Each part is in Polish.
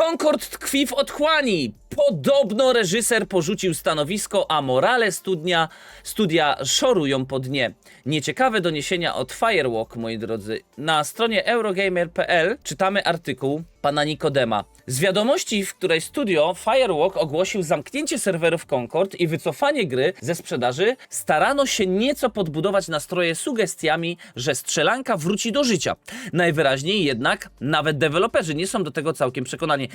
Concord tkwi w otchłani. Podobno reżyser porzucił stanowisko, a morale studnia, studia szorują po dnie. Nieciekawe doniesienia od Firewalk, moi drodzy. Na stronie Eurogamer.pl czytamy artykuł pana Nikodema. Z wiadomości, w której studio Firewalk ogłosił zamknięcie serwerów Concord i wycofanie gry ze sprzedaży, starano się nieco podbudować nastroje sugestiami, że strzelanka wróci do życia. Najwyraźniej jednak nawet deweloperzy nie są do tego całkiem przekonani.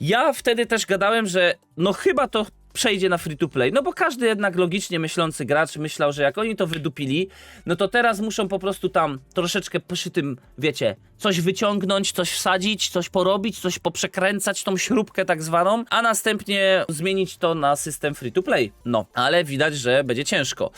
Ja wtedy też gadałem, że no chyba to przejdzie na free to play. No bo każdy jednak logicznie myślący gracz myślał, że jak oni to wydupili, no to teraz muszą po prostu tam troszeczkę przy tym, wiecie, coś wyciągnąć, coś wsadzić, coś porobić, coś poprzekręcać, tą śrubkę tak zwaną, a następnie zmienić to na system free to play. No, ale widać, że będzie ciężko.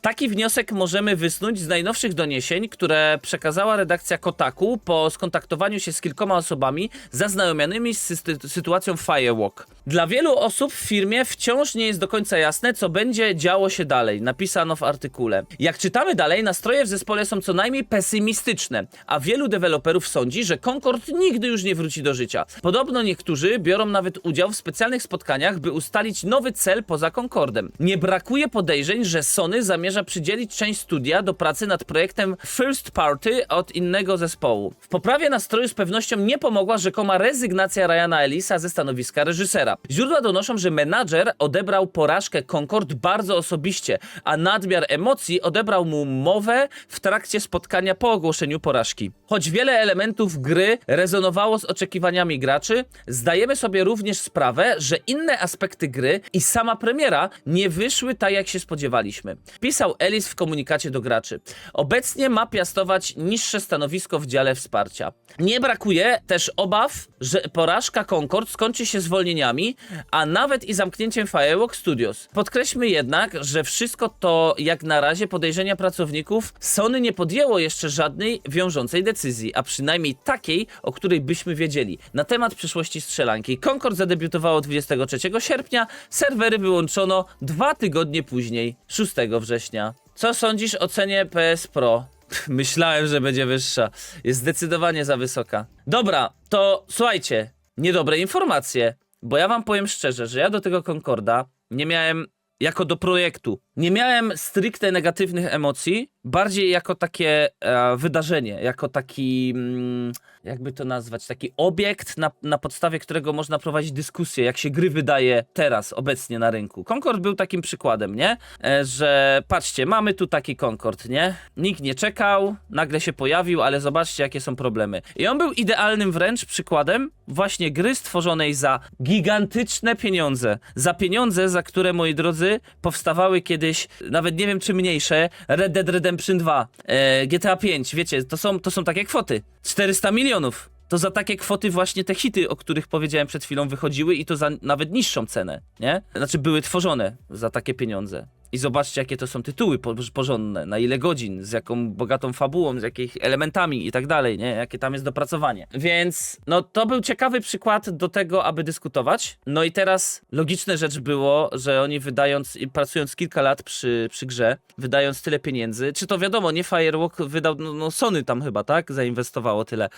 Taki wniosek możemy wysnuć z najnowszych doniesień, które przekazała redakcja Kotaku po skontaktowaniu się z kilkoma osobami zaznajomionymi z sy- sytuacją Firewalk. Dla wielu osób w firmie wciąż nie jest do końca jasne, co będzie działo się dalej, napisano w artykule. Jak czytamy dalej, nastroje w zespole są co najmniej pesymistyczne, a wielu deweloperów sądzi, że Concord nigdy już nie wróci do życia. Podobno niektórzy biorą nawet udział w specjalnych spotkaniach, by ustalić nowy cel poza Concordem. Nie brakuje podejrzeń, że Sony zamierza przydzielić część studia do pracy nad projektem First Party od innego zespołu. W poprawie nastroju z pewnością nie pomogła rzekoma rezygnacja Ryana Ellisa ze stanowiska reżysera. Źródła donoszą, że menadżer odebrał porażkę Concord bardzo osobiście, a nadmiar emocji odebrał mu mowę w trakcie spotkania po ogłoszeniu porażki. Choć wiele elementów gry rezonowało z oczekiwaniami graczy, zdajemy sobie również sprawę, że inne aspekty gry i sama premiera nie wyszły tak, jak się spodziewaliśmy. Pisał Ellis w komunikacie do graczy. Obecnie ma piastować niższe stanowisko w dziale wsparcia. Nie brakuje też obaw, że porażka Concord skończy się zwolnieniami, a nawet i zamknięciem Firewalk Studios. Podkreślmy jednak, że wszystko to jak na razie podejrzenia pracowników Sony nie podjęło jeszcze żadnej wiążącej decyzji, a przynajmniej takiej, o której byśmy wiedzieli. Na temat przyszłości strzelanki. Concord zadebiutowało 23 sierpnia, serwery wyłączono dwa tygodnie później, 6 września. Co sądzisz o cenie PS Pro? Myślałem, że będzie wyższa. Jest zdecydowanie za wysoka. Dobra, to słuchajcie, niedobre informacje, bo ja wam powiem szczerze, że ja do tego Concorda nie miałem jako do projektu. Nie miałem stricte negatywnych emocji, bardziej jako takie e, wydarzenie, jako taki, mm, jakby to nazwać, taki obiekt, na, na podstawie którego można prowadzić dyskusję, jak się gry wydaje teraz, obecnie na rynku. Concord był takim przykładem, nie? E, że patrzcie, mamy tu taki Concord, nie? Nikt nie czekał, nagle się pojawił, ale zobaczcie, jakie są problemy. I on był idealnym wręcz przykładem właśnie gry stworzonej za gigantyczne pieniądze. Za pieniądze, za które, moi drodzy, powstawały kiedyś, nawet nie wiem czy mniejsze, Red Dead Redemption 2, e, GTA 5, wiecie, to są, to są takie kwoty. 400 milionów. To za takie kwoty właśnie te hity, o których powiedziałem przed chwilą, wychodziły i to za nawet niższą cenę, nie? Znaczy były tworzone za takie pieniądze. I zobaczcie, jakie to są tytuły po- porządne, na ile godzin, z jaką bogatą fabułą, z jakich elementami i tak dalej, nie? Jakie tam jest dopracowanie. Więc, no, to był ciekawy przykład do tego, aby dyskutować. No i teraz logiczne rzecz było, że oni wydając, i pracując kilka lat przy, przy grze, wydając tyle pieniędzy, czy to wiadomo, nie Firewalk wydał, no, no Sony tam chyba, tak? Zainwestowało tyle.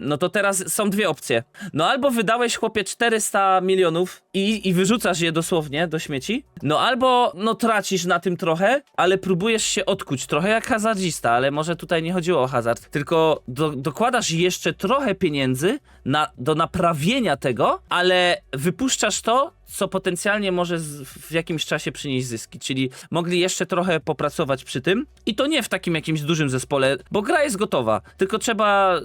No to teraz są dwie opcje. No albo wydałeś, chłopie, 400 milionów i, i wyrzucasz je dosłownie do śmieci, no albo, no tracisz na tym trochę, ale próbujesz się odkuć, trochę jak hazardzista, ale może tutaj nie chodziło o hazard, tylko do, dokładasz jeszcze trochę pieniędzy na, do naprawienia tego, ale wypuszczasz to, co potencjalnie może z, w jakimś czasie przynieść zyski. Czyli mogli jeszcze trochę popracować przy tym i to nie w takim jakimś dużym zespole, bo gra jest gotowa, tylko trzeba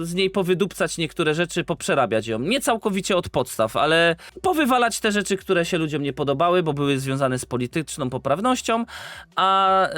y, z niej powydupcać niektóre rzeczy, poprzerabiać ją. Nie całkowicie od podstaw, ale powywalać te rzeczy, które się ludziom nie podobały, bo były związane z polityczną poprawnością, a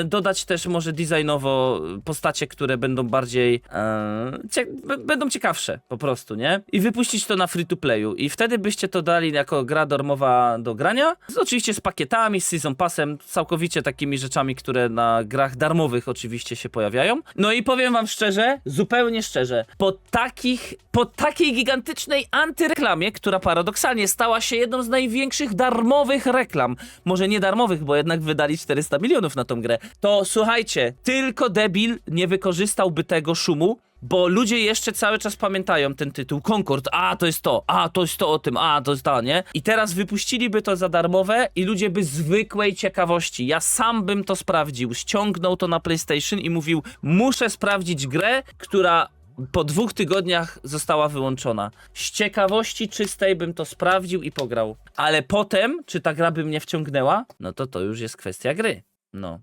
y, dodać też może designowo postacie, które będą bardziej y, cie będą ciekawsze po prostu, nie? I wypuścić to na free to playu i wtedy byście to dali jako gra darmowa do grania, z, oczywiście z pakietami, z season passem, całkowicie takimi rzeczami, które na grach darmowych oczywiście się pojawiają. No i powiem wam szczerze, zupełnie szczerze, po takich, po takiej gigantycznej antyreklamie, która paradoksalnie stała się jedną z największych darmowych reklam, może nie darmowych, bo jednak wydali 400 milionów na tą grę, to słuchajcie, tylko debil nie wykorzystałby tego szumu, bo ludzie jeszcze cały czas pamiętają ten tytuł Concord, a to jest to, a to jest to o tym, a to jest to, nie? I teraz wypuściliby to za darmowe i ludzie by zwykłej ciekawości, ja sam bym to sprawdził, ściągnął to na PlayStation i mówił, muszę sprawdzić grę, która po dwóch tygodniach została wyłączona. Z ciekawości czystej bym to sprawdził i pograł. Ale potem, czy ta gra by mnie wciągnęła? No to to już jest kwestia gry. No.